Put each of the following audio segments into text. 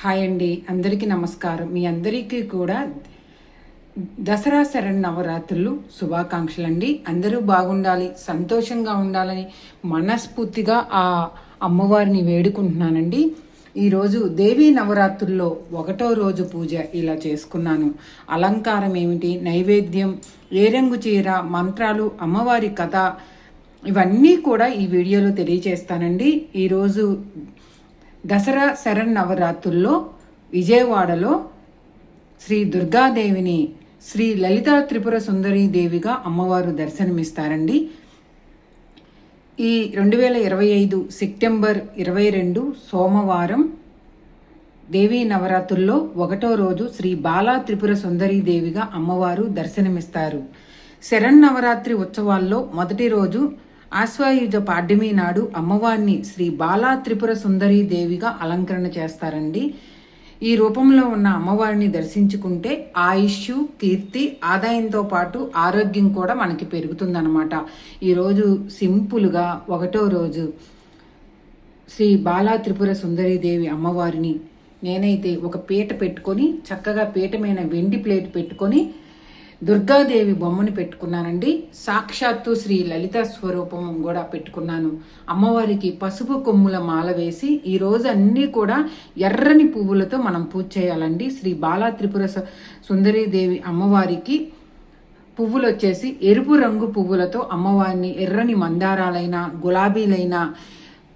Hi అండి అందరికీ నమస్కారం. మీ అందరికీ కూడా దసరా శరణ్ నవరాత్రులు శుభాకాంక్షలు అండి అందరూ బాగుండాలి సంతోషంగా ఉండాలని మనస్ఫూర్తిగా ఆ అమ్మవారిని వేడుకుంటున్నానండి. ఈరోజు దేవీ నవరాత్రుల్లో ఒకటో రోజు పూజ ఇలా చేసుకున్నాను. అలంకారం ఏమిటి నైవేద్యం ఏ రంగు చీర మంత్రాలు అమ్మవారి కథ ఇవన్నీ కూడా ఈ వీడియోలో తెలియచేస్తానండి. ఈరోజు దసరా శరణ్ నవరాత్రుల్లో విజయవాడలో శ్రీ దుర్గాదేవిని శ్రీ లలిత త్రిపుర సుందరీ దేవిగా అమ్మవారు దర్శనమిస్తారండి. ఈ రెండు వేల ఇరవై ఐదు సెప్టెంబర్ ఇరవై రెండు సోమవారం దేవీ నవరాత్రుల్లో ఒకటో రోజు శ్రీ బాలా త్రిపుర సుందరీ దేవిగా అమ్మవారు దర్శనమిస్తారు. శరన్నవరాత్రి ఉత్సవాల్లో మొదటి రోజు ఆశ్వాయుజ పాడ్యమి నాడు అమ్మవారిని శ్రీ బాలా త్రిపుర సుందరీ దేవిగా అలంకరణ చేస్తారండి. ఈ రూపంలో ఉన్న అమ్మవారిని దర్శించుకుంటే ఆయుష్ కీర్తి ఆదాయంతో పాటు ఆరోగ్యం కూడా మనకి పెరుగుతుందన్నమాట. ఈరోజు సింపుల్గా ఒకటో రోజు శ్రీ బాలా త్రిపుర సుందరీదేవి అమ్మవారిని నేనైతే ఒక పీట పెట్టుకొని చక్కగా పీట మీద వెండి ప్లేట్ పెట్టుకొని దుర్గాదేవి బొమ్మని పెట్టుకున్నానండి. సాక్షాత్తు శ్రీ లలిత స్వరూపం కూడా పెట్టుకున్నాను. అమ్మవారికి పసుపు కొమ్ముల మాల వేసి ఈ రోజు అన్నీ కూడా ఎర్రని పువ్వులతో మనం పూజ చేయాలండి. శ్రీ బాలా త్రిపుర సుందరీదేవి అమ్మవారికి పువ్వులు వచ్చేసి ఎరుపు రంగు పువ్వులతో అమ్మవారిని ఎర్రని మందారాలైనా గులాబీలైనా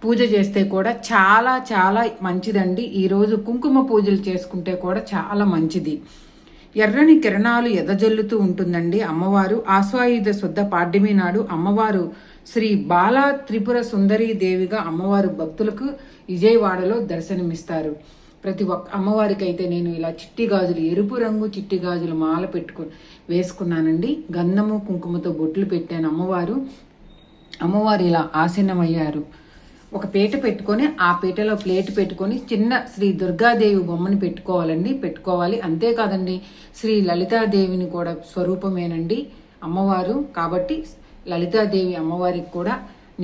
పూజ చేస్తే కూడా చాలా చాలా మంచిదండి. ఈరోజు కుంకుమ పూజలు చేసుకుంటే కూడా చాలా మంచిది. ఎర్రని కిరణాలు ఎదజల్లుతూ ఉంటుందండి అమ్మవారు. ఆస్వాయుధ శుద్ధ పాడ్యమి నాడు అమ్మవారు శ్రీ బాలా త్రిపుర సుందరీ దేవిగా అమ్మవారు భక్తులకు విజయవాడలో దర్శనమిస్తారు. ప్రతి ఒక్క అమ్మవారికి అయితే నేను ఇలా చిట్టి గాజులు ఎరుపు రంగు చిట్టి గాజులు మాల పెట్టుకు వేసుకున్నానండి. గంధము కుంకుమతో బొట్లు పెట్టాను అమ్మవారు. అమ్మవారు ఇలా ఆసీనమయ్యారు. ఒక పీట పెట్టుకొని ఆ పీటలో ప్లేట్ పెట్టుకొని చిన్న శ్రీ దుర్గాదేవి బొమ్మని పెట్టుకోవాలండి. పెట్టుకోవాలి. అంతేకాదండి శ్రీ లలితాదేవిని కూడా స్వరూపమేనండి అమ్మవారు. కాబట్టి లలితాదేవి అమ్మవారికి కూడా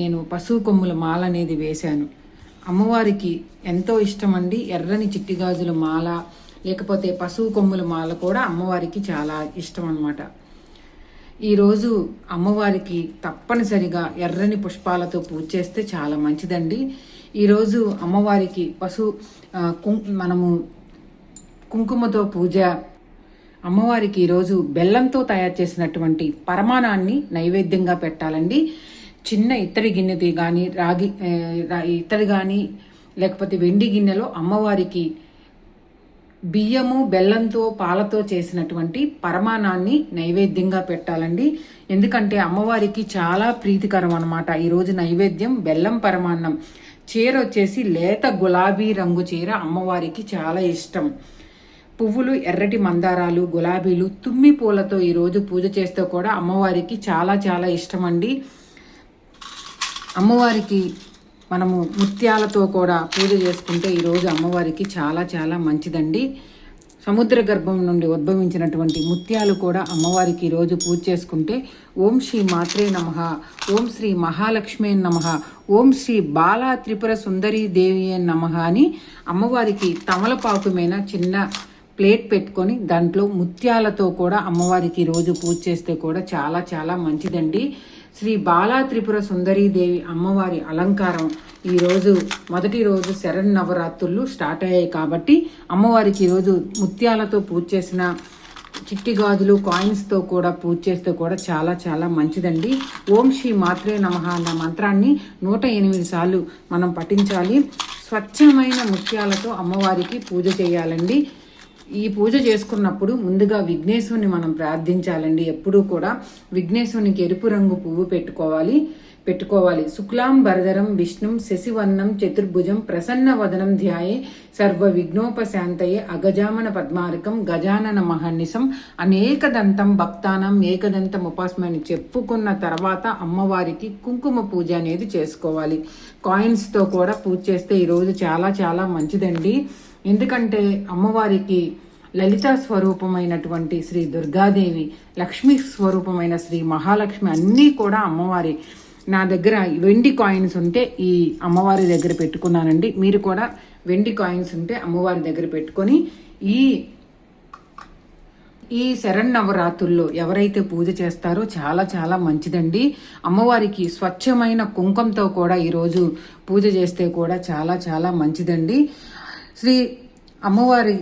నేను పశువు కొమ్ముల మాల అనేది వేశాను. అమ్మవారికి ఎంతో ఇష్టమండి. ఎర్రని చిట్టిగాజుల మాల లేకపోతే పశువు కొమ్ముల మాల కూడా అమ్మవారికి చాలా ఇష్టం అన్నమాట ఈరోజు అమ్మవారికి తప్పనిసరిగా ఎర్రని పుష్పాలతో పూజ చేస్తే చాలా మంచిదండి. ఈరోజు అమ్మవారికి పశు మనము కుంకుమతో పూజ అమ్మవారికి ఈరోజు బెల్లంతో తయారు చేసినటువంటి పరమాణాన్ని నైవేద్యంగా పెట్టాలండి. చిన్న ఇత్తడి గిన్నెది కానీ రాగి ఇత్తడి కానీ లేకపోతే వెండి గిన్నెలో అమ్మవారికి బియ్యము బెల్లంతో పాలతో చేసినటువంటి పరమాణాన్ని నైవేద్యంగా పెట్టాలండి. ఎందుకంటే అమ్మవారికి చాలా ప్రీతికరం అనమాట ఈరోజు నైవేద్యం బెల్లం పరమాన్నం. చీర వచ్చేసి లేత గులాబీ రంగు చీర అమ్మవారికి చాలా ఇష్టం. పువ్వులు ఎర్రటి మందారాలు గులాబీలు తుమ్మి పూలతో ఈరోజు పూజ చేస్తే కూడా అమ్మవారికి చాలా చాలా ఇష్టం అండి అమ్మవారికి మనము ముత్యాలతో కూడా పూజ చేసుకుంటే ఈరోజు అమ్మవారికి చాలా చాలా మంచిదండి. సముద్ర గర్భం నుండి ఉద్భవించినటువంటి ముత్యాలు కూడా అమ్మవారికి ఈరోజు పూజ చేసుకుంటే ఓం శ్రీ మాత్రే నమ ఓం శ్రీ మహాలక్ష్మి నమ ఓం శ్రీ బాలా త్రిపుర సుందరీ దేవి నమ అని అమ్మవారికి తమలపాకు మీద చిన్న ప్లేట్ పెట్టుకొని దాంట్లో ముత్యాలతో కూడా అమ్మవారికి రోజు పూజ చేస్తే కూడా చాలా చాలా మంచిదండి. శ్రీ బాలా త్రిపుర సుందరీదేవి అమ్మవారి అలంకారం ఈరోజు మొదటి రోజు శరణ్ నవరాత్రులు స్టార్ట్ అయ్యాయి కాబట్టి అమ్మవారికి ఈరోజు ముత్యాలతో పూజ చేసిన చిట్టి గాజులు కాయిన్స్తో కూడా పూజ చేస్తే కూడా చాలా చాలా మంచిదండి. ఓం శ్రీ మాత్రే నమ అన్న మంత్రాన్ని నూట ఎనిమిది సార్లు మనం పఠించాలి. స్వచ్ఛమైన ముత్యాలతో అమ్మవారికి పూజ చేయాలండి. ఈ పూజ చేసుకున్నప్పుడు ముందుగా విఘ్నేశ్వరుని మనం ప్రార్థించాలండి. ఎప్పుడూ కూడా విఘ్నేశ్వరునికి ఎరుపు రంగు పువ్వు పెట్టుకోవాలి. పెట్టుకోవాలి. శుక్లాం భరధరం విష్ణుం శశివర్ణం చతుర్భుజం ప్రసన్న వదనం ధ్యాయే సర్వ విఘ్నోపశాంతయే అగజామన పద్మారకం గజానన మహర్నిశం అనేకదంతం భక్తానం ఏకదంతం ఉపాసమని చెప్పుకున్న తర్వాత అమ్మవారికి కుంకుమ పూజ అనేది చేసుకోవాలి. కాయిన్స్తో కూడా పూజ చేస్తే ఈరోజు చాలా చాలా మంచిదండి. ఎందుకంటే అమ్మవారికి లలిత స్వరూపమైనటువంటి శ్రీ దుర్గాదేవి లక్ష్మీ స్వరూపమైన శ్రీ మహాలక్ష్మి అన్నీ కూడా అమ్మవారి నా దగ్గర వెండి కాయిన్స్ ఉంటే ఈ అమ్మవారి దగ్గర పెట్టుకున్నానండి. మీరు కూడా వెండి కాయిన్స్ ఉంటే అమ్మవారి దగ్గర పెట్టుకొని ఈ ఈ శరన్నవరాత్రుల్లో ఎవరైతే పూజ చేస్తారో చాలా చాలా మంచిదండి. అమ్మవారికి స్వచ్ఛమైన కుంకంతో కూడా ఈరోజు పూజ చేస్తే కూడా చాలా చాలా మంచిదండి. శ్రీ అమ్మవారి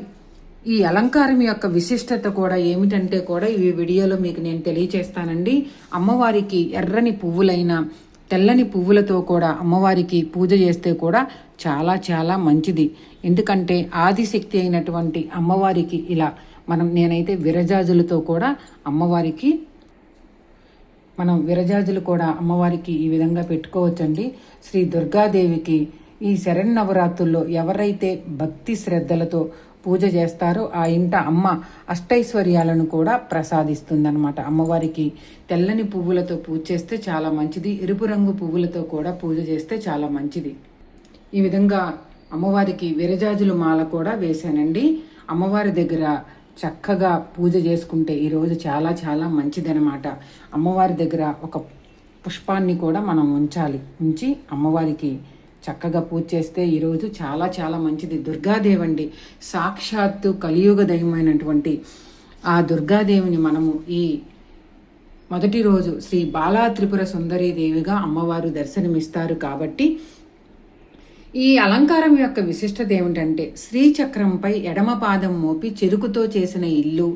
ఈ అలంకారం యొక్క విశిష్టత కూడా ఏమిటంటే కూడా ఈ వీడియోలో మీకు నేను తెలియచేస్తానండి. అమ్మవారికి ఎర్రని పువ్వులైన తెల్లని పువ్వులతో కూడా అమ్మవారికి పూజ చేస్తే కూడా చాలా చాలా మంచిది. ఎందుకంటే ఆదిశక్తి అయినటువంటి అమ్మవారికి ఇలా మనం నేనైతే విరజాజులతో కూడా అమ్మవారికి మనం విరజాజులు కూడా అమ్మవారికి ఈ విధంగా పెట్టుకోవచ్చండి. శ్రీ దుర్గాదేవికి ఈ శరన్నవరాత్రుల్లో ఎవరైతే భక్తి శ్రద్ధలతో పూజ చేస్తారో ఆ ఇంట అమ్మ అష్టైశ్వర్యాలను కూడా ప్రసాదిస్తుందన్నమాట. అమ్మవారికి తెల్లని పువ్వులతో పూజ చేస్తే చాలా మంచిది. ఎరుపు రంగు పువ్వులతో కూడా పూజ చేస్తే చాలా మంచిది. ఈ విధంగా అమ్మవారికి విరజాజుల మాల కూడా వేశానండి. అమ్మవారి దగ్గర చక్కగా పూజ చేసుకుంటే ఈరోజు చాలా చాలా మంచిదనమాట అమ్మవారి దగ్గర ఒక పుష్పాన్ని కూడా మనం ఉంచాలి. ఉంచి అమ్మవారికి చక్కగా పూజ చేస్తే ఈరోజు చాలా చాలా మంచిది. దుర్గాదేవండి సాక్షాత్తు కలియుగ దైవమైనటువంటి ఆ దుర్గాదేవిని మనము ఈ మొదటి రోజు శ్రీ బాలా త్రిపుర సుందరీ దేవిగా అమ్మవారు దర్శనమిస్తారు కాబట్టి ఈ అలంకారం యొక్క విశిష్టత ఏమిటంటే శ్రీచక్రంపై ఎడమ పాదం మోపి చెరుకుతో చేసిన ఇల్లు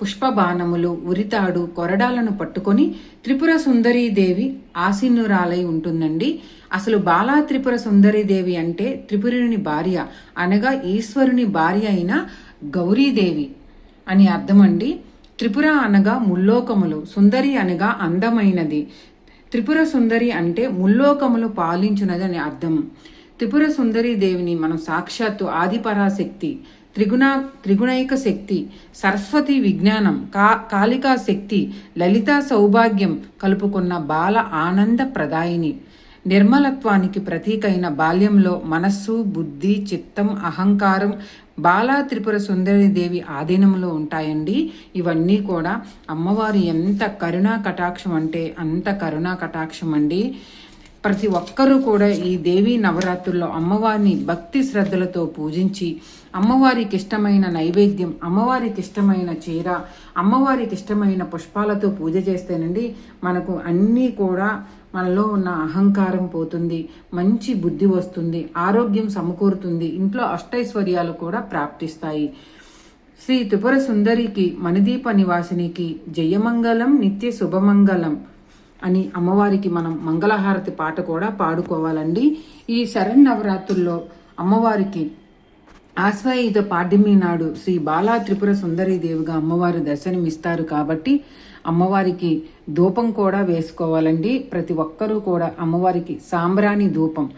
పుష్పబాణములు ఉరితాడు కొరడాలను పట్టుకొని త్రిపుర సుందరీదేవి ఆసీనురాలై ఉంటుందండి. అసలు బాలా త్రిపుర సుందరీదేవి అంటే త్రిపురుని భార్య అనగా ఈశ్వరుని భార్య అయిన గౌరీదేవి అని అర్థమండి. త్రిపుర అనగా ముల్లోకములు సుందరి అనగా అందమైనది. త్రిపుర సుందరి అంటే ముల్లోకములు పాలించున్నది అని అర్థం. త్రిపుర సుందరి దేవిని మనం సాక్షాత్తు ఆదిపరాశక్తి త్రిగుణ త్రిగుణైక శక్తి సరస్వతి విజ్ఞానం కా కాళికా శక్తి లలితా సౌభాగ్యం కలుపుకున్న బాల ఆనంద ప్రదాయిని నిర్మలత్వానికి ప్రతీకైన బాల్యంలో మనస్సు బుద్ధి చిత్తం అహంకారం బాలా త్రిపుర సుందరి దేవి ఆధీనంలో ఉంటాయండి. ఇవన్నీ కూడా అమ్మవారు ఎంత కరుణా కటాక్షం అంటే అంత కరుణా కటాక్షం అండి. ప్రతి ఒక్కరూ కూడా ఈ దేవీ నవరాత్రుల్లో అమ్మవారిని భక్తి శ్రద్ధలతో పూజించి అమ్మవారికి ఇష్టమైన నైవేద్యం అమ్మవారికి ఇష్టమైన చీర అమ్మవారికి ఇష్టమైన పుష్పాలతో పూజ చేస్తేనండి మనకు అన్నీ కూడా మనలో ఉన్న అహంకారం పోతుంది మంచి బుద్ధి వస్తుంది ఆరోగ్యం సమకూరుతుంది ఇంట్లో అష్టైశ్వర్యాలు కూడా ప్రాప్తిస్తాయి. శ్రీ త్రిపుర సుందరికి మణిదీప నివాసినికి జయమంగళం నిత్య శుభమంగళం అని అమ్మవారికి మనం మంగళహారతి పాట కూడా పాడుకోవాలండి. ఈ శరణ్ నవరాత్రుల్లో అమ్మవారికి ఆశ్వయుధ పాడ్యమి నాడు శ్రీ బాలా త్రిపుర సుందరీదేవిగా అమ్మవారు దర్శనమిస్తారు కాబట్టి అమ్మవారికి ధూపం కూడా వేసుకోవాలండి. ప్రతి ఒక్కరూ కూడా అమ్మవారికి సాంబ్రాణి ధూపం.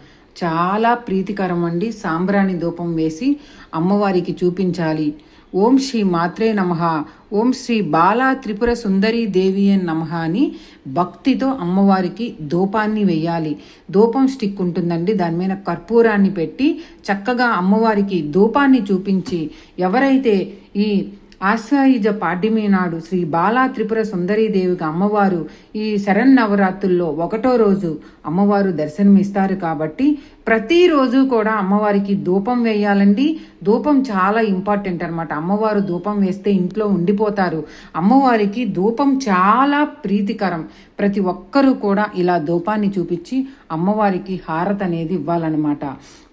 చాలా ప్రీతికరం అండి. సాంబ్రాణి ధూపం వేసి అమ్మవారికి చూపించాలి. ఓం శ్రీ మాత్రే నమ. ఓం శ్రీ బాలా త్రిపుర సుందరి దేవి అని నమ అని భక్తితో అమ్మవారికి ధూపాన్ని వేయాలి. ధూపం స్టిక్ ఉంటుందండి. దాని మీద కర్పూరాన్ని పెట్టి చక్కగా అమ్మవారికి ధూపాన్ని చూపించి ఎవరైతే ఈ ఆశ్వాయుజ పాడ్యమి నాడు శ్రీ బాలా త్రిపుర సుందరీదేవికి అమ్మవారు ఈ శరన్నవరాత్రుల్లో ఒకటో రోజు అమ్మవారు దర్శనమిస్తారు కాబట్టి ప్రతిరోజు కూడా అమ్మవారికి ధూపం వేయాలండి. ధూపం చాలా ఇంపార్టెంట్ అనమాట అమ్మవారు ధూపం వేస్తే ఇంట్లో ఉండిపోతారు. అమ్మవారికి ధూపం చాలా ప్రీతికరం. ప్రతి ఒక్కరూ కూడా ఇలా ధూపాన్ని చూపించి అమ్మవారికి హారత అనేది ఇవ్వాలన్నమాట.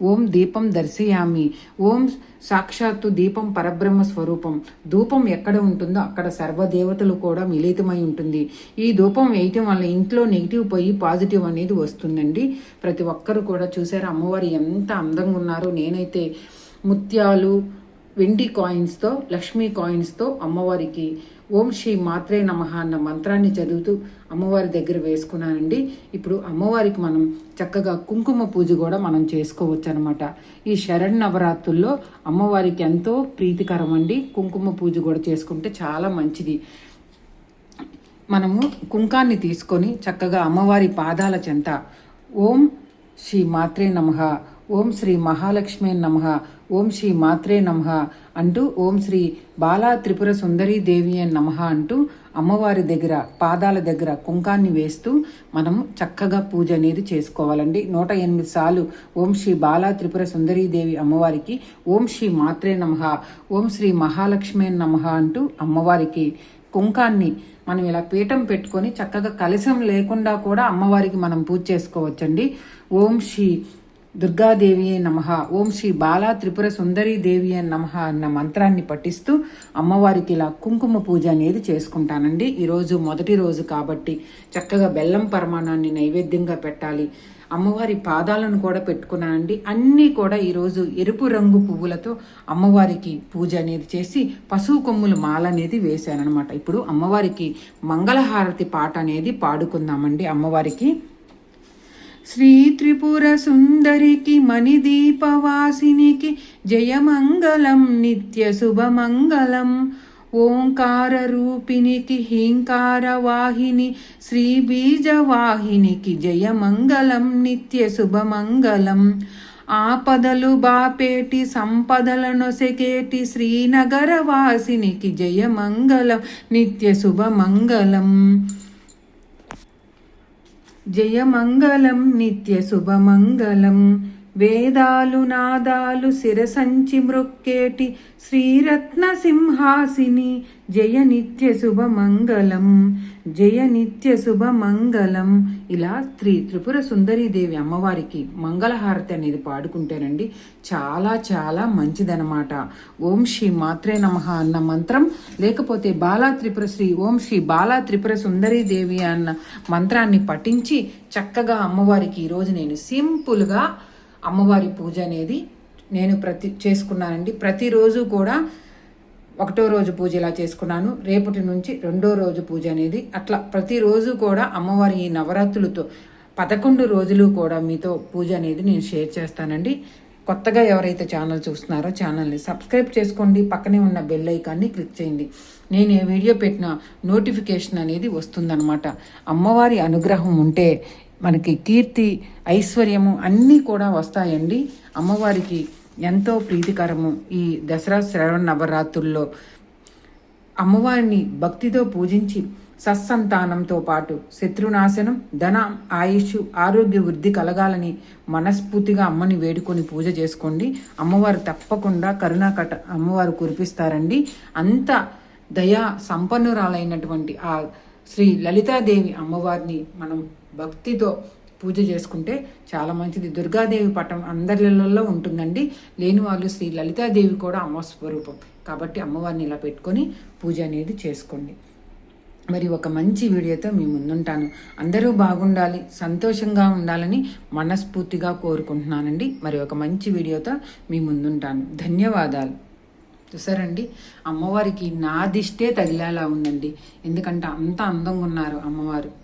ఓం దీపం దర్శయామి. ఓం సాక్షాత్తు దీపం పరబ్రహ్మ స్వరూపం. ధూపం ఎక్కడ ఉంటుందో అక్కడ సర్వదేవతలు కూడా మిళితమై ఉంటుంది. ఈ ధూపం వేయటం వల్ల ఇంట్లో నెగిటివ్ పోయి పాజిటివ్ అనేది వస్తుందండి. ప్రతి ఒక్కరు కూడా చూసారు అమ్మవారు ఎంత అందంగా ఉన్నారో. నేనైతే ముత్యాలు వెండి కాయిన్స్తో లక్ష్మీ కాయిన్స్తో అమ్మవారికి ఓం శ్రీ మాత్రే నమ అన్న మంత్రాన్ని చదువుతూ అమ్మవారి దగ్గర వేసుకున్నానండి. ఇప్పుడు అమ్మవారికి మనం చక్కగా కుంకుమ పూజ కూడా మనం చేసుకోవచ్చు అనమాట ఈ శరణ్ నవరాత్రుల్లో అమ్మవారికి ఎంతో ప్రీతికరం అండి కుంకుమ పూజ కూడా చేసుకుంటే చాలా మంచిది. మనము కుంకాన్ని తీసుకొని చక్కగా అమ్మవారి పాదాల చెంత ఓం శ్రీ మాత్రే నమ ఓం శ్రీ మహాలక్ష్మి నమ ఓం శ్రీ మాత్రే నమ అంటూ ఓం శ్రీ బాలా త్రిపుర సుందరీ దేవి అని నమ అంటూ అమ్మవారి దగ్గర పాదాల దగ్గర కుంకాన్ని వేస్తూ మనం చక్కగా పూజ అనేది చేసుకోవాలండి. నూట ఎనిమిది సార్లు ఓం శ్రీ బాలా త్రిపుర సుందరీదేవి అమ్మవారికి ఓం శ్రీ మాత్రే నమ ఓం శ్రీ మహాలక్ష్మి నమ అంటూ అమ్మవారికి కుంకాన్ని మనం ఇలా పీఠం పెట్టుకొని చక్కగా కలశం లేకుండా కూడా అమ్మవారికి మనం పూజ చేసుకోవచ్చండి. ఓం శ్రీ దుర్గాదేవి నమ. ఓం శ్రీ బాలా త్రిపుర సుందరీ దేవి నమ అన్న మంత్రాన్ని పఠిస్తూ అమ్మవారికి ఇలా కుంకుమ పూజ అనేది చేసుకుంటానండి. ఈరోజు మొదటి రోజు కాబట్టి చక్కగా బెల్లం పరమాణాన్ని నైవేద్యంగా పెట్టాలి. అమ్మవారి పాదాలను కూడా పెట్టుకున్నానండి. అన్నీ కూడా ఈరోజు ఎరుపు రంగు పువ్వులతో అమ్మవారికి పూజ అనేది చేసి పశువు కొమ్ములు మాల అనేది వేశానమాట ఇప్పుడు అమ్మవారికి మంగళహారతి పాట అనేది పాడుకుందామండి అమ్మవారికి. శ్రీ త్రిపుర సుందరికి మణిదీపవాసినికి జయమంగళం నిత్య శుభమంగళం ఓంకార రూపినికి హీంకార వాహిని శ్రీ బీజవాహినికి జయమంగళం నిత్య శుభమంగళం ఆపదలు బాపేటి సంపదల నొసెకేటి శ్రీనగర వాసినికి జయమంగళం నిత్య శుభమంగళం జయమంగళం నిత్య శుభమంగళం. వేదాలు నాదాలు శిరసంచి మృక్కేటి శ్రీరత్న సింహాసిని జయ నిత్య శుభమంగళం జయ నిత్య శుభమంగళం. ఇలా శ్రీ త్రిపుర సుందరీదేవి అమ్మవారికి మంగళహారతి అనేది పాడుకుంటేనండి చాలా చాలా మంచిదనమాట ఓం శ్రీ మాత్రే నమ అన్న మంత్రం లేకపోతే బాలా త్రిపుర శ్రీ ఓం శ్రీ బాలా త్రిపుర సుందరీదేవి అన్న మంత్రాన్ని పఠించి చక్కగా అమ్మవారికి ఈరోజు నేను సింపుల్గా అమ్మవారి పూజ అనేది నేను ప్రతి చేసుకున్నానండి. ప్రతిరోజు కూడా ఒకటో రోజు పూజ ఇలా చేసుకున్నాను. రేపటి నుంచి రెండో రోజు పూజ అనేది అట్లా ప్రతిరోజు కూడా అమ్మవారి ఈ నవరాత్రులతో పదకొండు రోజులు కూడా మీతో పూజ అనేది నేను షేర్ చేస్తానండి. కొత్తగా ఎవరైతే ఛానల్ చూస్తున్నారో ఛానల్ని సబ్స్క్రైబ్ చేసుకోండి. పక్కనే ఉన్న బెల్ ఐకాన్ని క్లిక్ చేయండి. నేను ఏ వీడియో పెట్టిన నోటిఫికేషన్ అనేది వస్తుందన్నమాట. అమ్మవారి అనుగ్రహం ఉంటే మనకి కీర్తి ఐశ్వర్యము అన్నీ కూడా వస్తాయండి. అమ్మవారికి ఎంతో ప్రీతికరము ఈ దసరా శ్రవణ నవరాత్రుల్లో. అమ్మవారిని భక్తితో పూజించి సత్సంతానంతో పాటు శత్రునాశనం ధన ఆయుష్ ఆరోగ్య వృద్ధి కలగాలని మనస్ఫూర్తిగా అమ్మని వేడుకొని పూజ చేసుకోండి. అమ్మవారు తప్పకుండా కరుణాకట అమ్మవారు కురిపిస్తారండి. అంత దయా సంపన్నురాలైనటువంటి ఆ శ్రీ లలితాదేవి అమ్మవారిని మనం భక్తితో పూజ చేసుకుంటే చాలా మంచిది. దుర్గాదేవి పటం అందరిలో ఉంటుందండి. లేని వాళ్ళు శ్రీ లలితాదేవి కూడా అమ్మ స్వరూపం. కాబట్టి అమ్మవారిని ఇలా పెట్టుకొని పూజ అనేది చేసుకోండి. మరి ఒక మంచి వీడియోతో మీ ముందుంటాను. అందరూ బాగుండాలి సంతోషంగా ఉండాలని మనస్ఫూర్తిగా కోరుకుంటున్నానండి. మరి ఒక మంచి వీడియోతో మీ ముందుంటాను. ధన్యవాదాలు. చూసారండి? అమ్మవారికి నా దిష్టే తగిలేలా ఉందండి. ఎందుకంటే అంత అందంగా ఉన్నారు అమ్మవారు.